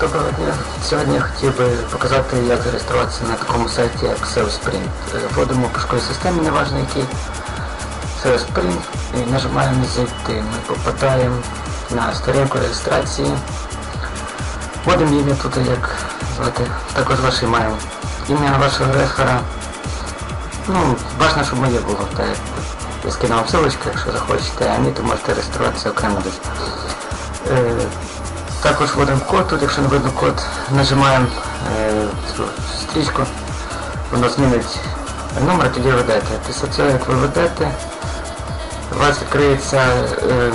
Доброго дня. Сьогодні я хотів би показати, як зареєструватися на такому сайті, як SEOSprint. Е, Вводимо в пошуковій системі, неважно який, SEOSprint, і нажимаємо зайти. Ми попадаємо на сторінку реєстрації. Вводимо ім'я тут, як звати, також ваше маємо. Ім'я вашого рефера. Ну, важливо, щоб моє було. Як я скину вам ссылочку, якщо захочете, а ні, то можете реєструватися окремо десь. Також вводимо код, тут якщо не видно код, нажимаємо е, цю стрічку, воно змінить номер, тоді ведете. Після цього, як ви ведете, у вас відкриється е,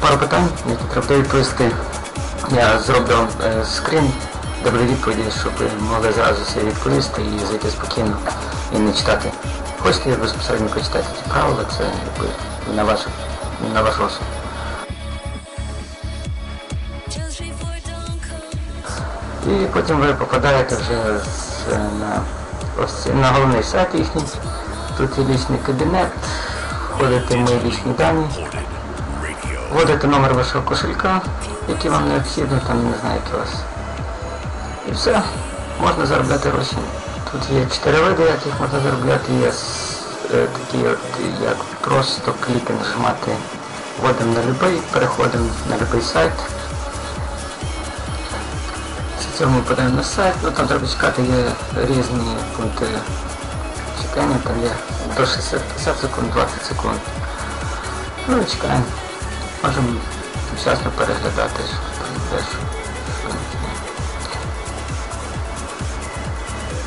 пару питань, які треба відповісти. Я зроблю е, скрін, буде відповіді, щоб ви могли зразу все відповісти і зайти спокійно і не читати. Хочете безпосередньо прочитати ці правила, це на ваш, на ваш розсуд. І потім ви попадаєте вже на, ось на головний сайт їхній. Тут є лічний кабінет, входите мої лічні дані, вводите номер вашого кошелька, який вам необхідно, там не у вас. І все, можна заробляти гроші. Тут є чотири види, яких можна заробляти. Є е, такі, от, як просто кліки нажимати, вводимо на будь-який, переходимо на будь-який сайт. Після цього ми подаємо на сайт, ну там треба чекати, є різні пункти чекання, там є до 60 50 секунд, 20 секунд. Ну і чекаємо. Можемо вчасно переглядати, що там де що. що не є.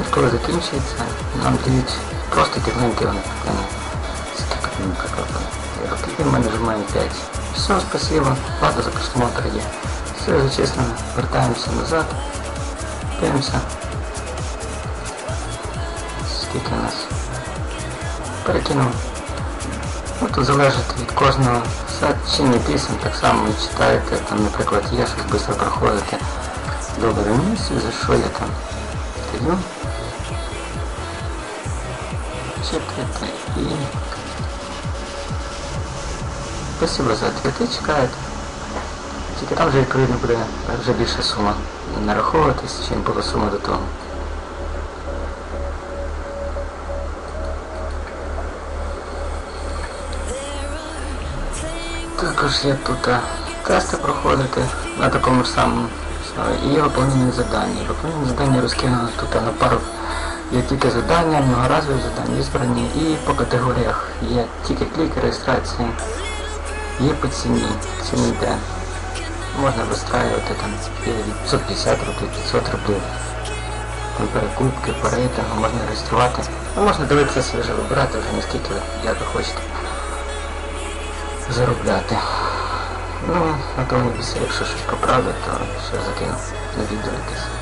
І Коли закінчується, нам дають просто картинки, вони питання. Скільки там, наприклад, років ми нажимаємо 5. Все, спасибо, плата за просмотр є. Все зачислено, вертаємося назад, дивимося. Скільки у нас перекинув. Ну, тут залежить від кожного чим пісень, так само ви читаєте, там, наприклад, є щось швидко проходите. Добре місце, за що я там стою. Чекайте і... Спасибо за ответи, чекаєте. Тільки там вже відповідно буде вже більша сума нараховуватись, чим була сума до того. Також є тут тести проходити на такому ж самому і є виповнені завдання. Виповнені завдання розкинуто тут на пару. Є тільки завдання, многоразові завдання, збрані і по категоріях є тільки клік, реєстрація, є по ціні, ціни йде. Можна вистраювати там від 550 рублів, 500 рублів. Там перекупки, по рейтингу, можна реєструвати. Ну, можна дивитися собі вже вибирати вже наскільки як ви хочете заробляти. Ну, на тому місці, якщо щось поправити, то ще закину на відео якесь.